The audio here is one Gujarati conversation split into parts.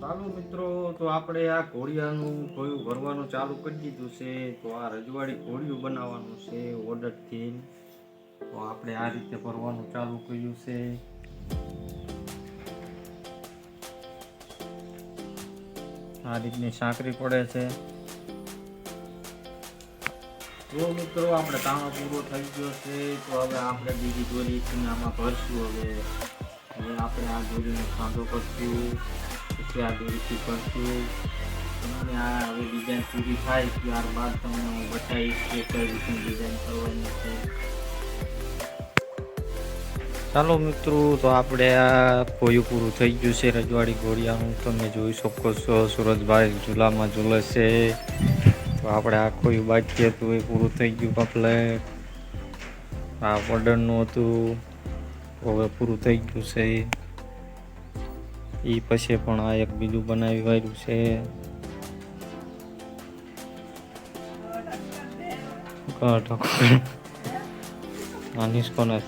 ચાલો મિત્રો, તો આપણે આ ઘોડિયાનું કોયું ભરવાનું ચાલુ કરી દીધું છે, તો આ રજવાડી ઘોડિયું બનાવવાનું છે ઓર્ડરથી. તો આપણે આ રીતે ભરવાનું ચાલુ કર્યું છે. આ રીતની સાંકરી પડે છે. જો મિત્રો, આપણે તાણો પૂરો થઈ ગયો છે, તો હવે આપણે બીજી દોરીથી આમાં ભરશું હવે. હવે આપણે આ દોરીનો સાંધો કરશું. આ દોરીથી કરશું અને આ હવે ડિઝાઇન પૂરી થાય, ત્યારબાદ તમને હું બતાવીશ કે કઈ રીતની ડિઝાઇન કરવાની છે. ચાલો મિત્રો, તો આપણે આ કોયું પૂરું થઈ ગયું છે, રજવાડી ઘોડિયાનું તમે જોઈ શકો છો, સુરજભાઈ ઝૂલામાં ઝૂલે છે. તો આપણે આ કોયું બાકી હતું, એ પૂરું થઈ ગયું કમ્પ્લેટ આ વડનનું હતું, હવે પૂરું થઈ ગયું છે. એ પછી પણ આ એક બીજું બનાવી વાળ્યું છે. આનીશ કોને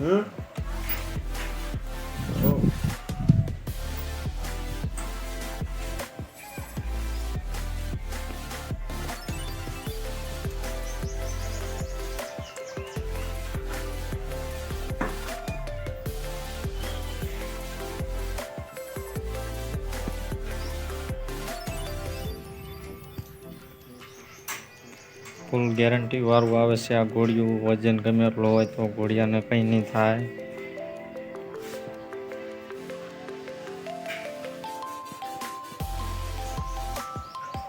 હમ? ફૂલ ગેરંટી વાળું આવે છે, આ ગોળિયું વજન ગમે એટલો હોય તો ગોળિયાને કંઈ નહીં થાય.